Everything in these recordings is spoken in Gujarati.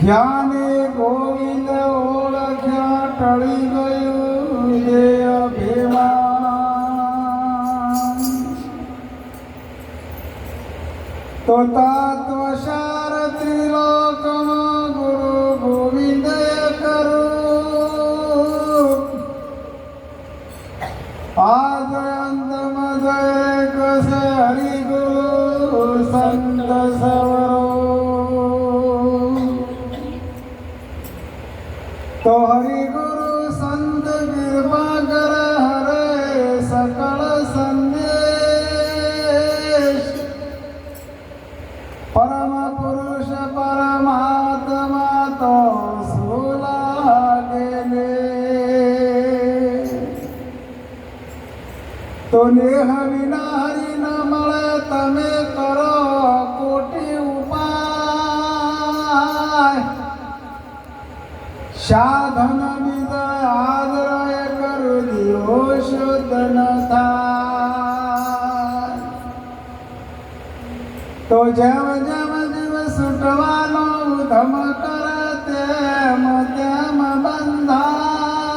જ્ઞાને ગોવિંદ ઓળખ્યા ટળી ગયું જે અભિમાન. તો તાત્વસાર ત્રિલોકમાં ગુરુ ગોવિંદ અંતમાં જય કસે હરિ ગુરુ સંત પરમાત્મા તો સુલાગે ને? તો નેહ વિના હરિ ન મળે, તમે કરો કોટી ઉપાય. સાધન વિદ આદરય કર, દિયો શુદ્ધ ન તો જેમ જેમ જીવ છૂટવાનો ઉધમ કરે તેમ તેમ બંધાય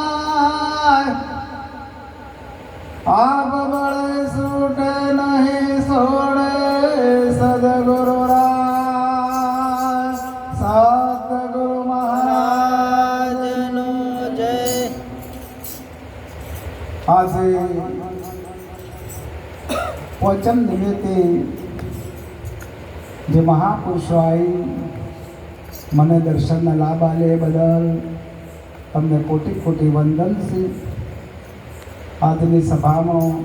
આપ બળે છૂટે નહીં છોડે સદગુરુ સદગુરુ મહારાજ રાજનો જય આજે વચન નિમિત્તે જે મહાપુરુષો આવી મને દર્શનના લાભ આલે બદલ તમને કોટી કોટી વંદન છે આજની સભામાં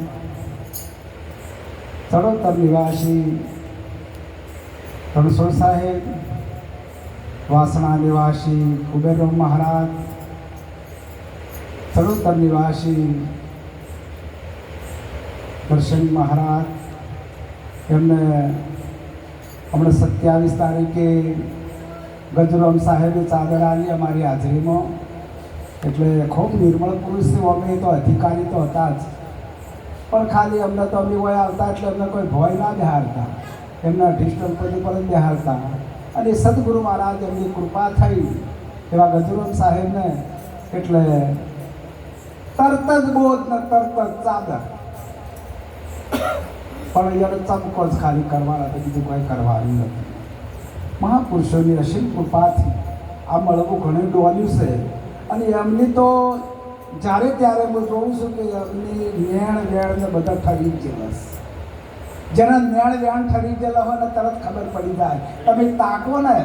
ચડોતર નિવાસી રણછોડ સાહેબ, વાસણા નિવાસી કુબેરરામ મહારાજ, ચડોતર નિવાસી દર્શન મહારાજ, એમને હમણાં સત્યાવીસ તારીખે ગજરામ સાહેબે ચાદર આવી અમારી હાજરીમાં. એટલે ખૂબ નિર્મળ પુરુષ છે અમે તો અધિકારી તો હતા જ. પણ ખાલી અમને તો અમે હોય આવતા એટલે અમને કોઈ ભય ના દેહાડતા એમના અધિષ્ઠાન પછી પર જ બેહારતા અને સદગુરુ મહારાજ એમની કૃપા થઈ એવા ગજરામ સાહેબને. એટલે તરત જ બોધ ને તરત જ ચાદર. પણ અહીંયા ચમકો જ ખાલી કરવાના બીજું કોઈ કરવાનું નથી. મહાપુરુષોની અસીમ કૃપાથી આ મળવું ઘણું ડોલ્યું છે. અને એમની તો જ્યારે ત્યારે હું જોઉં છું કે એમની વેણ ને બધા ઠરી ગયેલા છે. જેના નેણ વેણ ઠરી ગયેલા હોય ને તરત ખબર પડી જાય. તમે તાકો ને,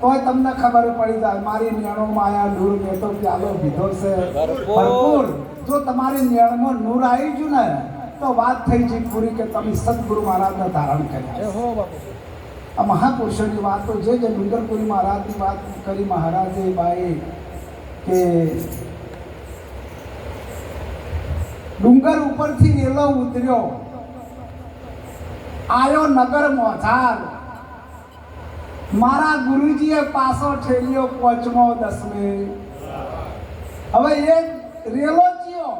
તોય તમને ખબર પડી જાય. મારી નેણો માયા નૂર મેં તો પ્યાલો પીધો છે. ભરપૂર. જો તમારી નેણમાં નૂર આવી ગયું ને, તો વાત થઈ છે પૂરી કે તમે સદગુરુ મહારાજને ધારણ કર્યા આ મહાપુરુષોની વાતો છે જે ડુંગરપુરી મહારાજની વાત કરી મહારાજે ભાઈ કે ડુંગર ઉપરથી રેલો ઉતર્યો. આયો નગર મોધાર મારા ગુરુજીએ પાછો ઠેલ્યો પોચમો દસમે. હવે એ રેલો ચિયો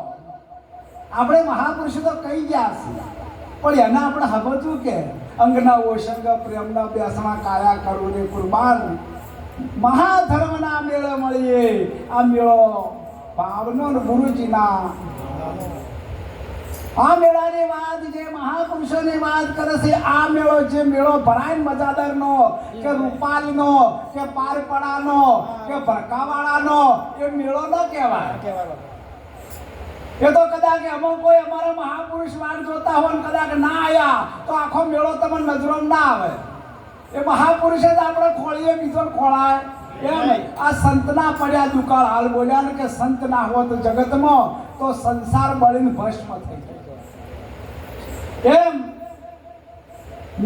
આપણે મહાપુરુષો તો કહી ગયા છે પણ એના આપણે સમજવું કે અંગના ઓશંગ પ્રેમના બેસણા કાયા કરું ને કુરબાન. મહાધર્મના મેળે મળીએ. આ મેળો ભાવનો ગુરુજીના. આ મેળાની વાત જે મહાપુરુષોની વાત કરે છે આ મેળો જે મેળો ભરાય મજાદારનો, કે રૂપાલીનો, કે પારપડાનો, કે ભરકાવાળાનો, એ મેળો ન કહેવાય. કહેવાનો એ તો કદાચ અમુક કોઈ અમારા મહાપુરુષ વાણ જોતા હોય કદાચ ના આવ્યા તો આખો મેળો તમને નજરો ના આવે. એ મહાપુરુષે જ આપણે ખોળીએ બીજો ખોળાય. એમ આ સંતના પડ્યા દુકાળ હાલ બોલ્યા ને કે સંત ના હોત જગતમાં તો સંસાર બળીને ભસ્મ થઈ જાય. એમ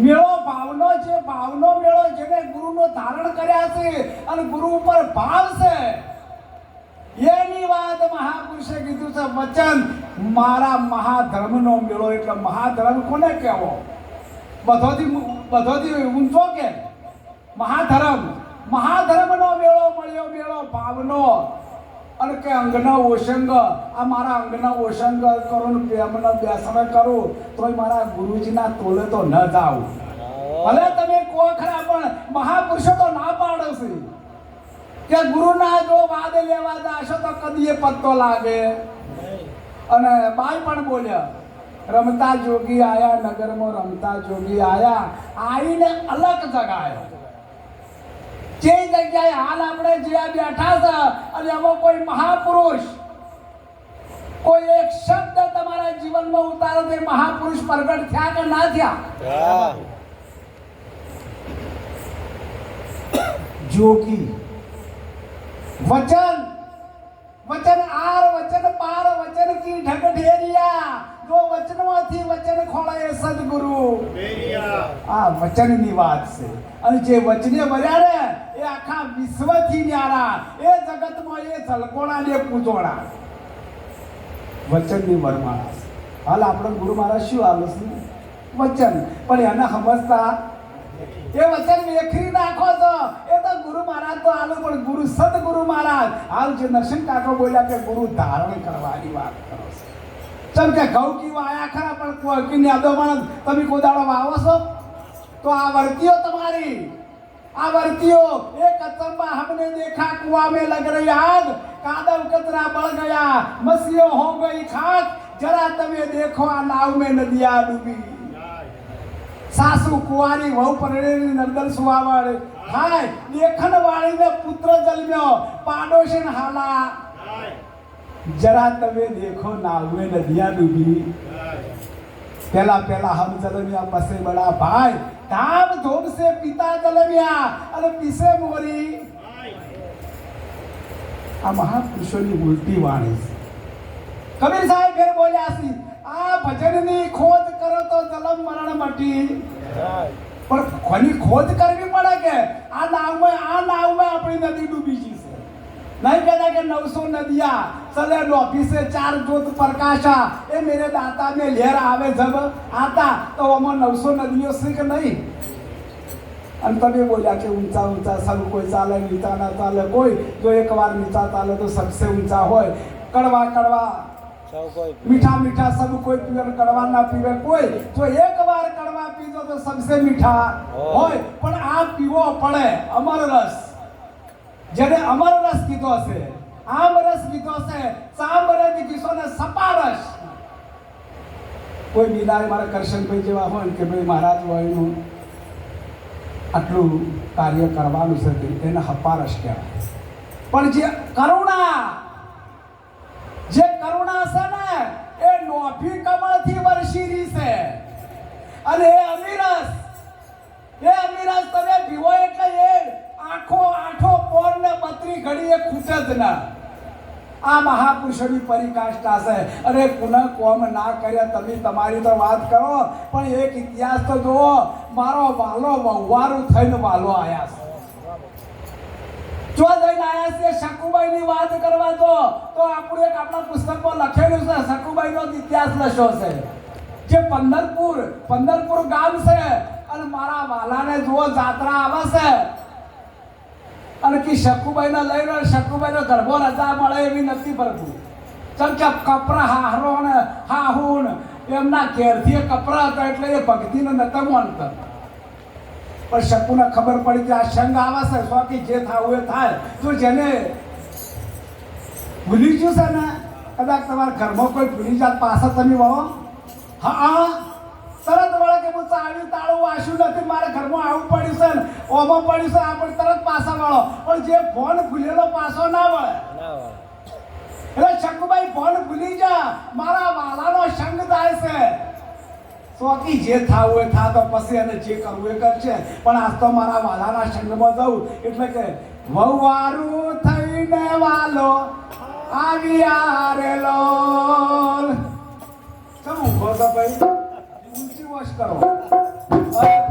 મેળો ભાવનો છે ભાવનો મેળો જેને ગુરુનો ધારણ કર્યા છે અને ગુરુ ઉપર ભાવ છે એની વાત મહાપુરુષે કીધું છે, વચન મારા મહાધર્મનો મેળો. એટલે મહાધર્મ કોને કહેવો? બધોથી બધોથી ઊંચો કે મહાધર્મ. મહાધર્મનો મેળો, મળ્યો મેળો, ભાવનો. અને કે અંગના ઓશંગ. આ મારા અંગના ઓશંગ કરું પ્રેમનો વ્યસન કરું, તોય મારા ગુરુજીના તોલે તો ન જાવ ભલે તમે કો ખરા પણ મહાપુરુષો તો ના પાડશે કે ગુરુના વાદ લેવા જાશો તો કદી પત્તો લાગે. અને બાઈ પણ બોલ્યા રમતા જોગી આયા નગરમાં રમતા જોગી આયા. આવીને અલગ જગાયો. જે જગ્યાએ હાલ આપણે જ્યાં બેઠા છે અને એમાં કોઈ મહાપુરુષ કોઈ એક શબ્દ તમારા જીવનમાં ઉતારો તો મહાપુરુષ પ્રગટ થયા કે ના થયા? જોગી. વચન. વચન આર વચન પાર વચન કી ઢગઢેરિયા જો વચનમાંથી વચન ખોળે એ સદગુરુ આ વચનની વાત છે. અને જે વચને મર્યા ને એ આખા વિશ્વથી ન્યારા. એ જગતમાં એ સલકોણા ને પૂજોણા. વચનની વરમાળા છે. હાલ આપણે ગુરુ મહારાજ શું આવે છે? વચન. પણ એને સમજતા એ વચન વેખરી નાખો છો. એ તો ગુરુ મહારાજ તો આલું, પણ ગુરુ સદગુરુ મહારાજ. હાલ જે નરસિંહ કાકો બોલ્યા કે ગુરુ ધારણ કરવાની વાત કરો ચમ કે ઘઉં વાયા ખરા, પણ કોકી ન્યાદો પણ તમે કોદાળો વાવો છો? તો આ વર્તીઓ તમારી. આ વર્તીઓ એ અચંબા હમને દેખા કુવા મે લગ રહી આગ. કાદવ કતરા બળ ગયા, મસીઓ હો ગઈ ખાક. જરા તમે દેખો આ નાવ મે નદિયા ડૂબી. સાસુ કુંવારી, વહુ પરણેલી નંદન સુવાવડ હાય લેખન વાળીને પુત્ર જન્મ્યો. પાડોશી હાલા. જરા તમે દેખો નાવે નદિયા ડૂબી. પેલા પેલા હમ જલમ્યા પસે બડા ભાઈ. ધામ ધૂમ સે પિતા જલમ્યા. અને પીસે મોરી. આ મહાપુરુષોની ઉલટી વાણી છે. કબીર સાહેબ ફેર બોલ્યા છે, આ ભજનની ખોજ તો જલમ મરણ મટી. પણ કોની ખોદ કરવી પડે કે આ નાવમાં આ નાવમાં આપણી નદી ડૂબી જશે નહીં કહેતા કે નવસો નદિયા ચલે ઓફિસે ચાર જોત પ્રકાશા, એ મેરે દાતા में લહેર આવે જબ. આતા, તો આમાં નવસો નદીઓ છે કે નહીં? અને તમે બોલ્યા કે ઊંચા ઊંચા સબ કોઈ ચાલે, નીચા ના ચાલે. કોઈ જો એકવાર નીચા ચાલે તો સબસે ઊંચા હોય. કડવા કડવા મીઠા મીઠા सब कोई पीवे कड़वा ना पीवे कोई तो एक बार कड़वा पीजो तो सबसे मीठा હોય પણ આ પીવો પડે અમર રસ જેને અમર રસ કીધો છે આમ રસ કીધો છે સામ રસ કીધો ને સપા રસ કોઈ બિલાય મારા કરશનભાઈ જેવા હોય ને કે ભાઈ મહારાજ હોય એનું આટલું કાર્ય કરવાનું છે તે એને હપારસ કહેવાય પણ જે કરુણા એ કમળથી વરસી છે. અને એ અમીરસ એ અમીરસ તમે પીવો એટલે એ આખો આઠો પોર ને બત્રી ઘડી એ ખૂટે જ ના. આ મહાપુરુષોની પરિકાષ્ઠા છે. અરે પુનઃ કોમ ના કર્યા, તમે તમારી તો વાત કરો, પણ એક ઇતિહાસ તો જુઓ, મારો વાલો વહુવારું થઈને વાલો આયા છે. જો જઈને આયા છે શકુબાઈની વાત કરવા તો તો આપણું એક આપણા પુસ્તકમાં લખેલું છે શકુબાઈનો નો ઇતિહાસ લખ્યો છે. જે પંદરપુર પંદરપુર ગામ છે, અને મારા વાલાને જુઓ, જાત્રા આવે છે. અને કે શકુબાઈને લઈને શકુબાઈનો ગર્ભો રજા મળે એવી નથી ભરતું. ચમ કે કપરા હારો ને હાહુન, એમના ઘેરથી એ કપરા હતા એટલે એ ભક્તિને નતા માનતા. પણ શકુને ખબર પડી કે આ શંગ આવે છે શોખી જે થાય એ થાય. તો જેને ભૂલી ગયું છે ને, કદાચ તમારા ઘરમાં કોઈ ભૂલી જાત પાછા તમે વળો. હા, તરત વળે કે હું ચાલ્યું, તાળું વાંચ્યું નથી, મારે ઘરમાં આવું પડ્યું છે ને, ઓમાં પડ્યું છે આપણે તરત પાછા વળો. પણ જે ફોન ભૂલેલો પાછો ના વળે. એટલે શંકુભાઈ ફોન ભૂલી જા, મારા વાલાનો શંગ થાય છે. સોકી જે થાવું એ થા તો પછી અને જે કરવું એ કરશે પણ આજ તો મારા વાલાના સંગમાં જવું એટલે કે વવારું થઈને વાલો આવ્યા રે લોલ. કેમ ઊભો ભાઈ? ઊંચી વોશ કરો.